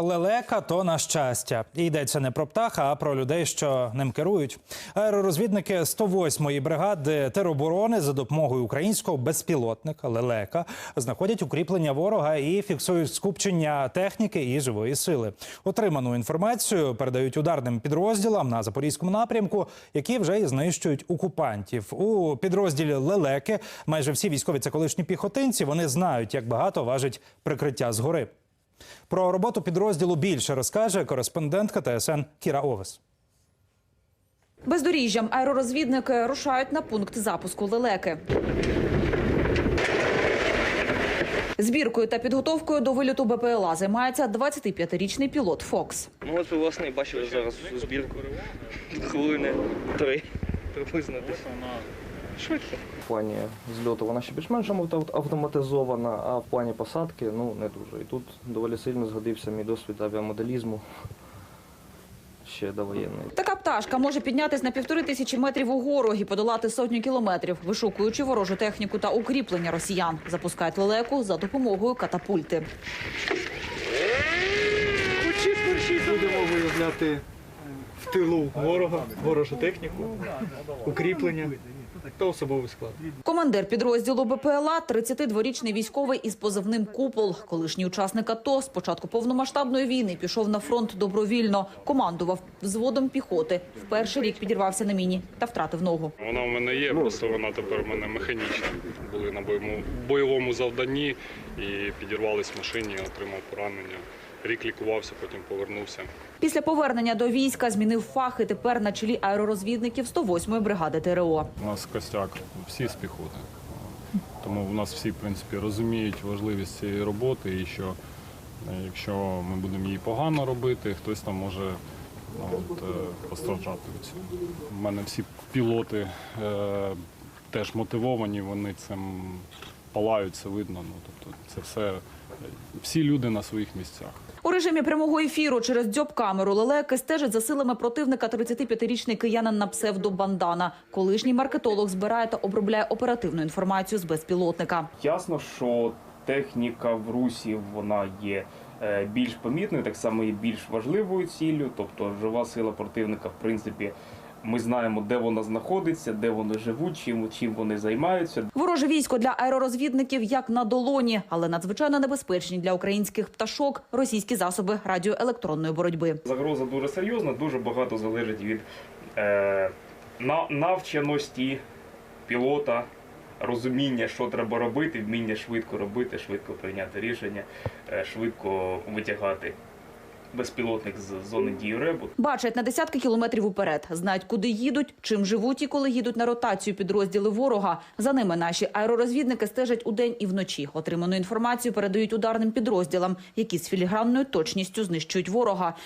Лелека то на щастя. І йдеться не про птаха, а про людей, що ним керують. Аеророзвідники 108-ї бригади тероборони за допомогою українського безпілотника Лелека знаходять укріплення ворога і фіксують скупчення техніки і живої сили. Отриману інформацію передають ударним підрозділам на запорізькому напрямку, які вже і знищують окупантів. У підрозділі Лелеки майже всі військові це колишні піхотинці. Вони знають, як багато важить прикриття згори. Про роботу підрозділу більше розкаже кореспондентка ТСН Кіра Овес. Бездоріжжям аеророзвідники рушають на пункт запуску лелеки. Збіркою та підготовкою до вильоту БПЛА займається 25-річний пілот Фокс. Ну от ви власне бачили зараз збірку. Хвилини три приблизно десь. Швидко. В плані зльоту вона ще більш-менш автоматизована, а в плані посадки ну не дуже. І тут доволі сильно згодився мій досвід авіамоделізму ще довоєнний. Така пташка може піднятись на півтори тисячі метрів угору і подолати сотню кілометрів, вишукуючи ворожу техніку та укріплення росіян. Запускають лелеку за допомогою катапульти. Будемо виявляти в тилу ворога, ворожу техніку, укріплення та особовий склад. Командир підрозділу БПЛА – 32-річний військовий із позивним «Купол». Колишній учасник АТО з початку повномасштабної війни пішов на фронт добровільно. Командував взводом піхоти. В перший рік підірвався на міні та втратив ногу. Вона в мене є, просто вона тепер в мене механічна. Були на бойовому, бойовому завданні і підірвались в машині, отримав поранення. Рік лікувався, потім повернувся. Після повернення до війська змінив фах і тепер на чолі аеророзвідників 108-ї бригади ТРО. У нас костяк, всі з піхоти. Тому в нас всі, в принципі, розуміють важливість цієї роботи і що е, якщо ми будемо її погано робити, хтось там може ну, от, е, постраждати від цього. У мене всі пілоти е, теж мотивовані, вони цим палають, це видно. Ну, тобто це все, е, всі люди на своїх місцях. У режимі прямого ефіру через дзьоб-камеру лелеки стежить за силами противника 35-річний киянин на псевдо Бандана. Колишній маркетолог збирає та обробляє оперативну інформацію з безпілотника. Ясно, що техніка в русі вона є е, більш помітною, так само і більш важливою ціллю. Тобто жива сила противника, в принципі, ми знаємо, де вона знаходиться, де вони живуть, чим, чим вони займаються. Вороже військо для аеророзвідників як на долоні, але надзвичайно небезпечні для українських пташок російські засоби радіоелектронної боротьби. Загроза дуже серйозна, дуже багато залежить від е, на, навченості пілота, розуміння, що треба робити, вміння швидко робити, швидко прийняти рішення, е, швидко витягати безпілотник з зони дії ребу. Бачать на десятки кілометрів уперед, знають, куди їдуть, чим живуть і коли їдуть на ротацію підрозділи ворога. За ними наші аеророзвідники стежать удень і вночі. Отриману інформацію передають ударним підрозділам, які з філігранною точністю знищують ворога.